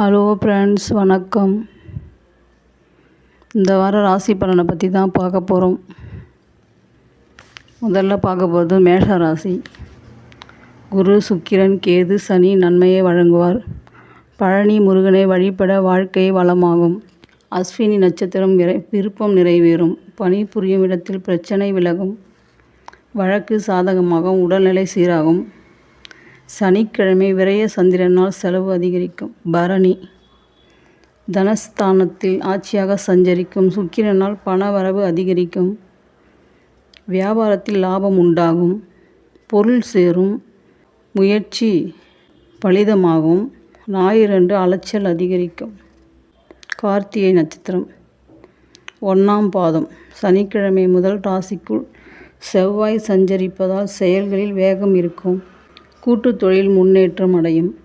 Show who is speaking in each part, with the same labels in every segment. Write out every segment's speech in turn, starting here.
Speaker 1: Hello friends வணக்கம். இந்த வாரம் ராசி பலனை பற்றி தான் பார்க்க போகிறோம் முதல்ல பார்க்க போகிறது மேஷ ராசி. குரு சுக்கிரன் கேது சனி நன்மையை வழங்குவார். பழனி முருகனை வழிபட வாழ்க்கை வளமாகும். அஸ்வினி நட்சத்திரம் விரை விருப்பம் நிறைவேறும். பணி புரியும் இடத்தில் பிரச்சனை விலகும். வழக்கு சாதகமாகும். உடல்நிலை சீராகும். சனிக்கிழமை விரய சந்திரனால் செலவு அதிகரிக்கும். பரணி. தனஸ்தானத்தில் ஆட்சியாக சஞ்சரிக்கும். சுக்கிரனால் பண வரவு அதிகரிக்கும். வியாபாரத்தில் லாபம் உண்டாகும். பொருள் சேரும். முயற்சி பலிதமாகும். ஞாயிறன்று அலைச்சல் அதிகரிக்கும். கார்த்திகை நட்சத்திரம். ஒன்றாம் பாதம். சனிக்கிழமை முதல் ராசிக்குள் செவ்வாய் சஞ்சரிப்பதால் செயல்களில் வேகம் இருக்கும். கூட்டு தொழில் முன்னேற்றம் அடையும்.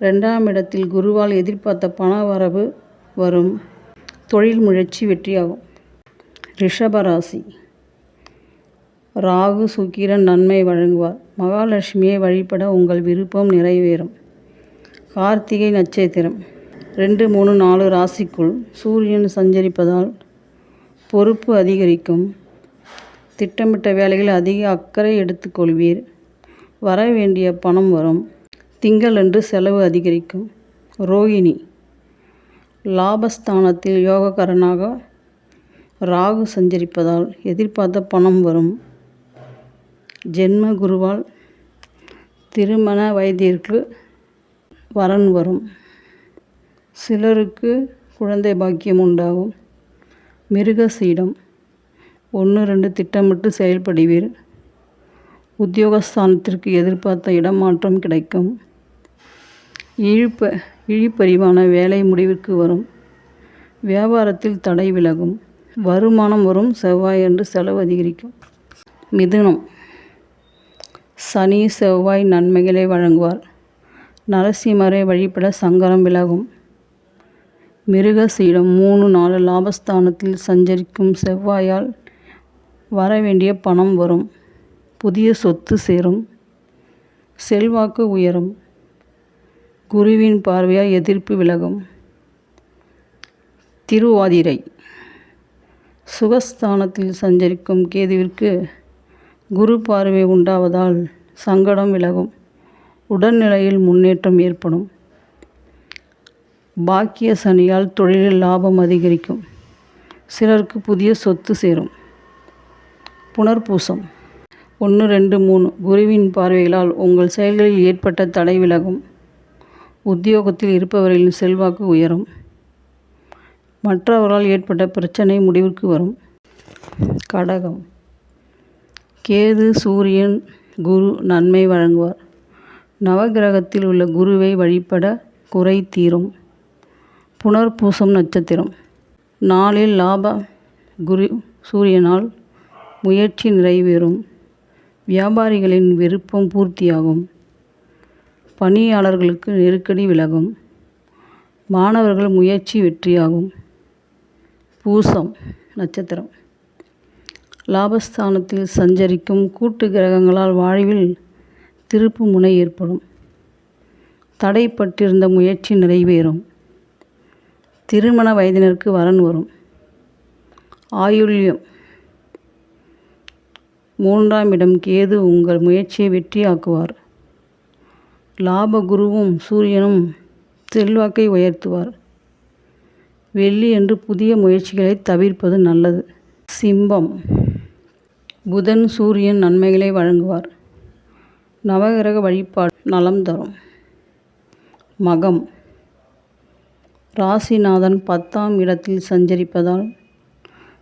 Speaker 1: ரெண்டாம் இடத்தில் குருவால் எதிர்பார்த்த பண வரவு வரும். தொழில் முயற்சி வெற்றியாகும். ரிஷபராசி ராகு சுக்கிரன் நன்மை வழங்குவார். மகாலட்சுமியை வழிபட உங்கள் விருப்பம் நிறைவேறும். கார்த்திகை நட்சத்திரம். ரெண்டு மூணு நாலு ராசிக்குள் சூரியன் சஞ்சரிப்பதால் பொறுப்பு அதிகரிக்கும். திட்டமிட்ட வேலைகளில் அதிக அக்கறை எடுத்துக்கொள்வீர். வர வேண்டிய பணம் வரும். திங்களன்று செலவு அதிகரிக்கும். ரோகிணி. லாபஸ்தானத்தில் யோகக்காரனாக ராகு சஞ்சரிப்பதால் எதிர்பார்த்த பணம் வரும். ஜென்ம குருவால் திருமண வயதிற்கு வரன் வரும். சிலருக்கு குழந்தை பாக்கியம் உண்டாகும். மிருக சீடம் ஒன்று ரெண்டு திட்டமிட்டு செயல்படுவீர். உத்தியோகஸ்தானத்திற்கு எதிர்பார்த்த இடமாற்றம் கிடைக்கும். இழிப்ப இழிப்பறிவான வேலை முடிவிற்கு வரும். வியாபாரத்தில் தடை விலகும். வருமானம் வரும். செவ்வாய் என்று செலவு அதிகரிக்கும். மிதுனம். சனி செவ்வாய் நன்மைகளை வழங்குவார். நரசிம்மரை வழிபட சங்கரம் விலகும். மிருக சீடம் மூணு நாலு லாபஸ்தானத்தில் சஞ்சரிக்கும் செவ்வாயால் வர வேண்டிய பணம் வரும். புதிய சொத்து சேரும். செல்வாக்கு உயரும். குருவின் பார்வையால் எதிர்ப்பு விலகும். திருவாதிரை. சுகஸ்தானத்தில் சஞ்சரிக்கும் கேதுவிற்கு குரு பார்வை உண்டாவதால் சங்கடம் விலகும். உடல்நிலையில் முன்னேற்றம் ஏற்படும். பாக்கிய சனியால் தொழிலில் லாபம் அதிகரிக்கும். சிலருக்கு புதிய சொத்து சேரும். புனர்பூசம். ஒன்று ரெண்டு மூணு. குருவின் பார்வைகளால் உங்கள் செயல்களில் ஏற்பட்ட தடை விலகும். உத்தியோகத்தில் இருப்பவர்களின் செல்வாக்கு உயரும். மற்றவர்களால் ஏற்பட்ட பிரச்சனை முடிவிற்கு வரும். கடகம். கேது சூரியன் குரு நன்மை வழங்குவார். நவகிரகத்தில் உள்ள குருவை வழிபட குறை தீரும். புனர்பூசம் நட்சத்திரம். நாளில் லாப குரு சூரியனால் முயற்சி நிறைவேறும். வியாபாரிகளின் விருப்பம் பூர்த்தியாகும். பணியாளர்களுக்கு நெருக்கடி விலகும். மாணவர்கள் முயற்சி வெற்றியாகும். பூசம் நட்சத்திரம். லாபஸ்தானத்தில் சஞ்சரிக்கும் கூட்டு கிரகங்களால் வாழ்வில் திருப்பு முனை ஏற்படும். தடைப்பட்டிருந்த முயற்சி நிறைவேறும். திருமண வயதினருக்கு வரன் வரும். ஆயுள்யம் மூன்றாம் இடம் கேது உங்கள் முயற்சியை வெற்றியாக்குவார். லாப குருவும் சூரியனும் செல்வாக்கை உயர்த்துவார். வெள்ளி என்று புதிய முயற்சிகளை தவிர்ப்பது நல்லது. சிம்பம். புதன் சூரியன் நன்மைகளை வழங்குவார். நவகிரக வழிபாடு நலம் தரும். மகம். ராசிநாதன் பத்தாம் இடத்தில் சஞ்சரிப்பதால்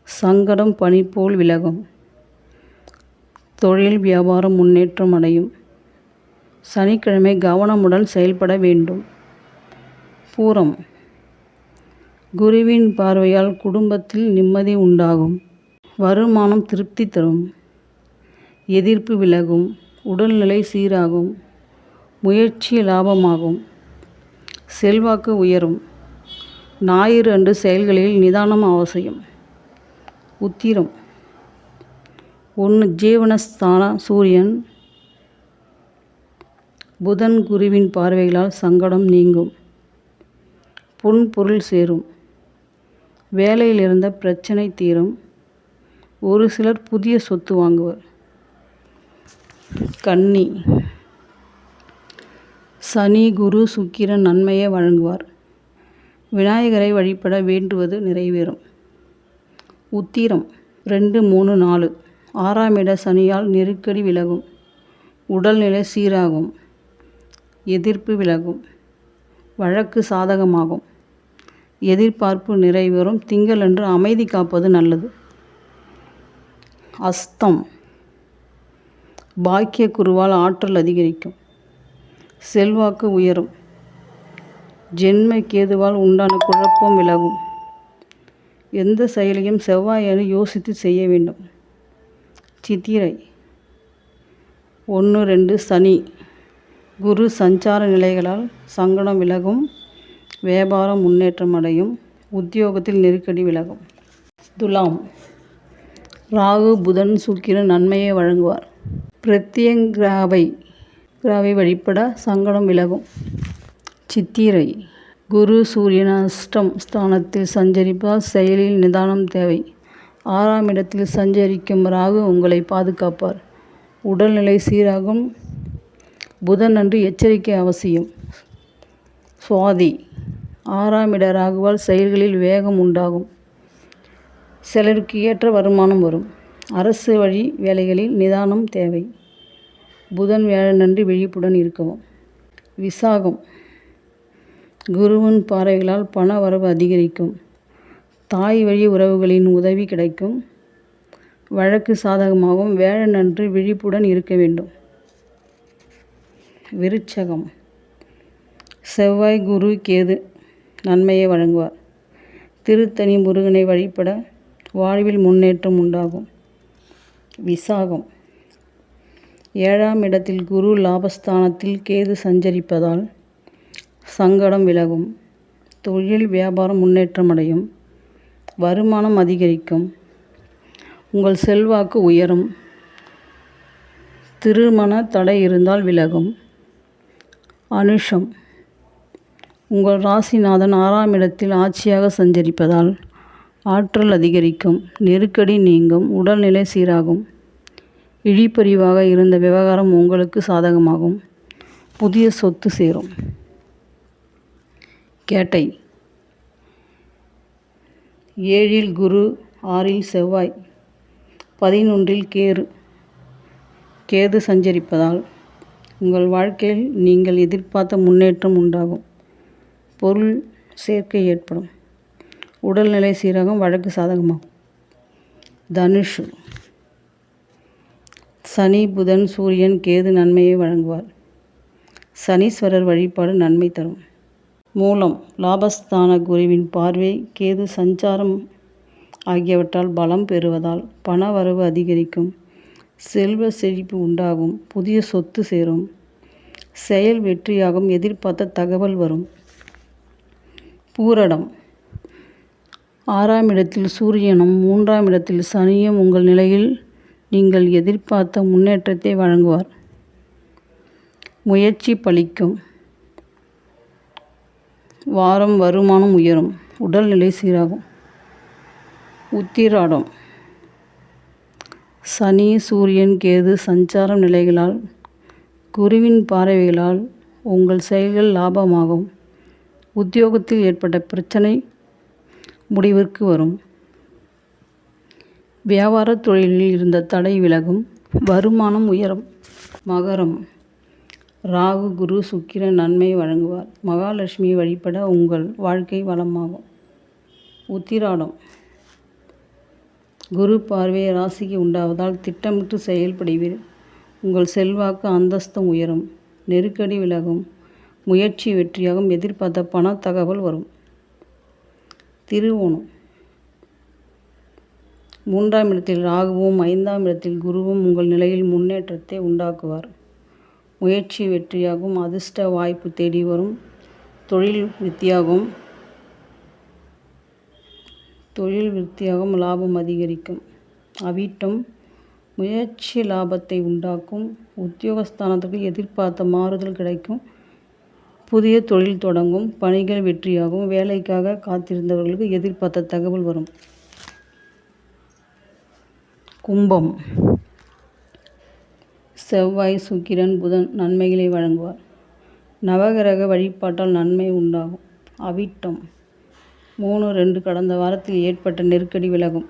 Speaker 1: சங்கடம் பனி போல் விலகும். தொழில் வியாபாரம் முன்னேற்றம் அடையும். சனிக்கிழமை கவனமுடன் செயல்பட வேண்டும். பூரம். குருவின் பார்வையால் குடும்பத்தில் நிம்மதி உண்டாகும். வருமானம் திருப்தி தரும். எதிர்ப்பு விலகும். உடல்நிலை சீராகும். முயற்சி லாபமாகும். செல்வாக்கு உயரும். ஞாயிறு அன்று செயல்களில் நிதானம் அவசியம். உத்திரம். ஒன்று ஜீவனஸ்தான சூரியன். புதன் குருவின் பார்வைகளால் சங்கடம் நீங்கும். புன் பொருள் சேரும். வேலையில் இருந்த பிரச்சனை தீரும். ஒரு சிலர் புதிய சொத்து வாங்குவர். கன்னி. சனி குரு சுக்கிரன் நன்மையை வழங்குவார். விநாயகரை வழிபட வேண்டுவது நிறைவேறும். உத்திரம் ரெண்டு மூணு நாலு. ஆறாம் இட சனியால் நெருக்கடி விலகும். உடல்நிலை சீராகும். எதிர்ப்பு விலகும். வழக்கு சாதகமாகும். எதிர்பார்ப்பு நிறைவேறும். திங்களன்று அமைதி காப்பது நல்லது. அஸ்தம். பாக்கிய குருவால் ஆற்றல் அதிகரிக்கும். செல்வாக்கு உயரும். ஜென்ம கேதுவால் உண்டான குழப்பம் விலகும். எந்த செயலையும் செவ்வாயனு யோசித்து செய்ய வேண்டும். சித்திரை. ஒன்று ரெண்டு சனி. குரு சஞ்சார நிலைகளால் சங்கடம் விலகும் வியாபாரம் முன்னேற்றம் அடையும் உத்தியோகத்தில் நெருக்கடி விலகும். துலாம். ராகு புதன் சுக்கிரன் நன்மையை வழங்குவார். பிரத்யங்கிராவை கிராவை வழிபட சங்கடம் விலகும். சித்திரை. குரு சூரியன் அஷ்டம் ஸ்தானத்தில் சஞ்சரிப்பால் செயலில் நிதானம் தேவை. ஆறாம் இடத்தில் சஞ்சரிக்கும் ராகு உங்களை பாதுகாப்பார். உடல்நிலை சீராகும். புதன் அன்று எச்சரிக்கை அவசியம். சுவாதி ஆறாம் இட ராகுவால் செயல்களில் வேகம் உண்டாகும். சிலருக்கு ஏற்ற வருமானம் வரும். அரசு வழி வேலைகளில் நிதானம் தேவை. புதன் வியாழனன்று விழிப்புடன் இருக்கவும். விசாகம் குருவின் பாறைகளால் பண வரவு அதிகரிக்கும். தாய் வழி உறவுகளின் உதவி கிடைக்கும். வழக்கு சாதகமாகவும் வேழனன்று விழிப்புடன் இருக்க வேண்டும். விருச்சகம். செவ்வாய் குரு கேது நன்மையை வழங்குவார். திருத்தணி முருகனை வழிபட வாழ்வில் முன்னேற்றம் உண்டாகும். விசாகம். ஏழாம் இடத்தில் குரு லாபஸ்தானத்தில் கேது சஞ்சரிப்பதால் சங்கடம் விலகும். தொழில் வியாபாரம் முன்னேற்றம் அடையும். வருமானம் அதிகரிக்கும். உங்கள் செல்வாக்கு உயரும். திருமண தடை இருந்தால் விலகும். அனுஷம். உங்கள் ராசிநாதன் ஆறாம் இடத்தில் ஆட்சியாக சஞ்சரிப்பதால் ஆற்றல் அதிகரிக்கும். நெருக்கடி நீங்கும். உடல்நிலை சீராகும். இழிப்பறிவாக இருந்த விவகாரம் உங்களுக்கு சாதகமாகும். புதிய சொத்து சேரும். கேட்டை. ஏழில் குரு ஆறில் செவ்வாய். பதினொன்றில் கேரு கேது சஞ்சரிப்பதால் உங்கள் வாழ்க்கையில் நீங்கள் எதிர்பார்த்த முன்னேற்றம் உண்டாகும். பொருள் சேர்க்கை ஏற்படும். உடல்நிலை சீரகம் வழக்கு சாதகமாகும். தனுஷ். சனி புதன் சூரியன் கேது நன்மையை வழங்குவார். சனீஸ்வரர் வழிபாடு நன்மை தரும். மூலம் லாபஸ்தான குருவின் பார்வை கேது சஞ்சாரம் ஆகியவற்றால் பலம் பெறுவதால் பண வரவு அதிகரிக்கும் செல்வ செழிப்பு உண்டாகும் புதிய சொத்து சேரும் செயல் வெற்றியாகும் எதிர்பார்த்த தகவல் வரும். பூரடம். ஆறாம் இடத்தில் சூரியனும் மூன்றாம் இடத்தில் சனியும் உங்கள் நிலையில் நீங்கள் எதிர்பார்த்த முன்னேற்றத்தை வழங்குவார். முயற்சி பலிக்கும். வாரம் வருமானம் உயரும். உடல்நிலை சீராகும். உத்திராடம். சனி சூரியன் கேது சஞ்சாரம் நிலைகளால் குருவின் பார்வைகளால் உங்கள் செயல்கள் லாபமாகும். உத்தியோகத்தில் ஏற்பட்ட பிரச்சனை முடிவிற்கு வரும். வியாபார தொழிலில் இருந்த தடை விலகும். வருமானம் உயரும். மகரம். ராகு குரு சுக்கிரன் நன்மை வழங்குவார். மகாலட்சுமியை வழிபட உங்கள் வாழ்க்கை வளமாகும். உத்திராடம். குரு பார்வை ராசிக்கு உண்டாவதால் திட்டமிட்டு செயல்படுவீர். உங்கள் செல்வாக்கு அந்தஸ்தம் உயரும். நெருக்கடி விலகும். முயற்சி வெற்றியாகும். எதிர்பார்த்த பண தகவல் வரும். திருவோணம். மூன்றாம் இடத்தில் ராகுவும் ஐந்தாம் இடத்தில் குருவும் உங்கள் நிலையில் முன்னேற்றத்தை உண்டாக்குவார். முயற்சி வெற்றியாகும் அதிர்ஷ்ட வாய்ப்பு தேடி வரும் தொழில் வித்தியாகும் தொழில் வித்தியாகும் லாபம் அதிகரிக்கும். அவிட்டம் முயற்சி லாபத்தை உண்டாக்கும். உத்தியோகஸ்தானத்துக்கு எதிர்பார்த்த மாறுதல் கிடைக்கும். புதிய தொழில் தொடங்கும். பணிகள் வெற்றியாகும். வேலைக்காக காத்திருந்தவர்களுக்கு எதிர்பார்த்த தகவல் வரும். கும்பம் செவ்வாய் சுக்கிரன் புதன் நன்மைகளை வழங்குவார். நவகிரக வழிபாட்டால் நன்மை உண்டாகும். அவிட்டம். மூணு ரெண்டு கடந்த வாரத்தில் ஏற்பட்ட நெருக்கடி விலகும்.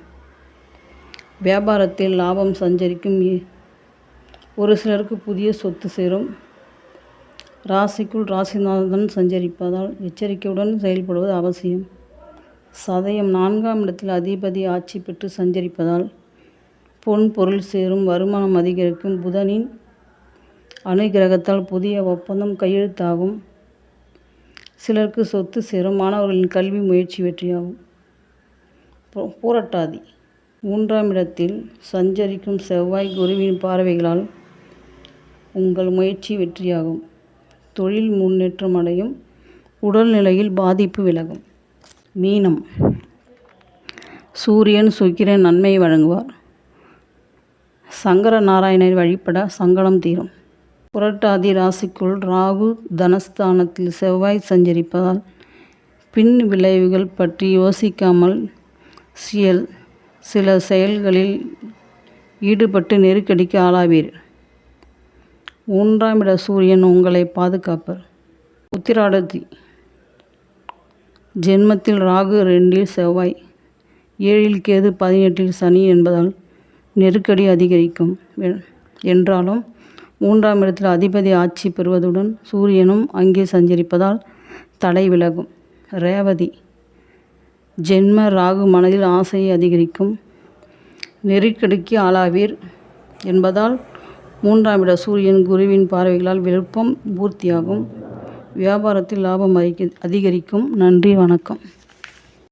Speaker 1: வியாபாரத்தில் லாபம் சஞ்சரிக்கும். ஒரு சிலருக்கு புதிய சொத்து சேரும். ராசிக்குள் ராசிநாதன் சஞ்சரிப்பதால் எச்சரிக்கையுடன் செயல்படுவது அவசியம். சதயம் நான்காம் இடத்தில் அதிபதி ஆட்சி பெற்று சஞ்சரிப்பதால் பொன் பொருள் சேரும் வருமானம் அதிகரிக்கும். புதனின் அனுகிரகத்தால் புதிய ஒப்பந்தம் கையெழுத்தாகும். சிலருக்கு சொத்து சேரும் மாணவர்களின் கல்வி முயற்சி வெற்றியாகும். பூரட்டாதி. மூன்றாம் இடத்தில் சஞ்சரிக்கும் செவ்வாய் குருவின் பார்வைகளால் உங்கள் முயற்சி வெற்றியாகும். தொழில் முன்னேற்றம் அடையும். உடல்நிலையில் பாதிப்பு விலகும். மீனம். சூரியன் சுக்கிரன் நன்மையை வழங்குவார். சங்கர நாராயணை வழிபட சங்கடம் தீரும். புரட்டாதி ராசிக்குள் ராகு தனஸ்தானத்தில் செவ்வாய் சஞ்சரிப்பதால் பின் விளைவுகள் பற்றி யோசிக்காமல் சியல் சில செயல்களில் ஈடுபட்டு நெருக்கடிக்கு ஆளாவீர். மூன்றாம் இட சூரியன் உங்களை பாதுகாப்பர். உத்திராடத்தி ஜென்மத்தில் ராகு ரெண்டில் செவ்வாய் ஏழில் கேது பதினெட்டில் சனி என்பதால் நெருக்கடி அதிகரிக்கும் என்றாலும் மூன்றாம் இடத்தில் அதிபதி ஆட்சி பெறுவதுடன் சூரியனும் அங்கே சஞ்சரிப்பதால் தடை விலகும். ரேவதி. ஜென்ம ராகு மனதில் ஆசையை அதிகரிக்கும். நெருக்கடிக்கு ஆளாவீர் என்பதால் மூன்றாம் இட சூரியன் குருவின் பார்வைகளால் விருப்பம் பூர்த்தியாகும். வியாபாரத்தில் லாபம் அதிகரிக்கும். நன்றி வணக்கம்.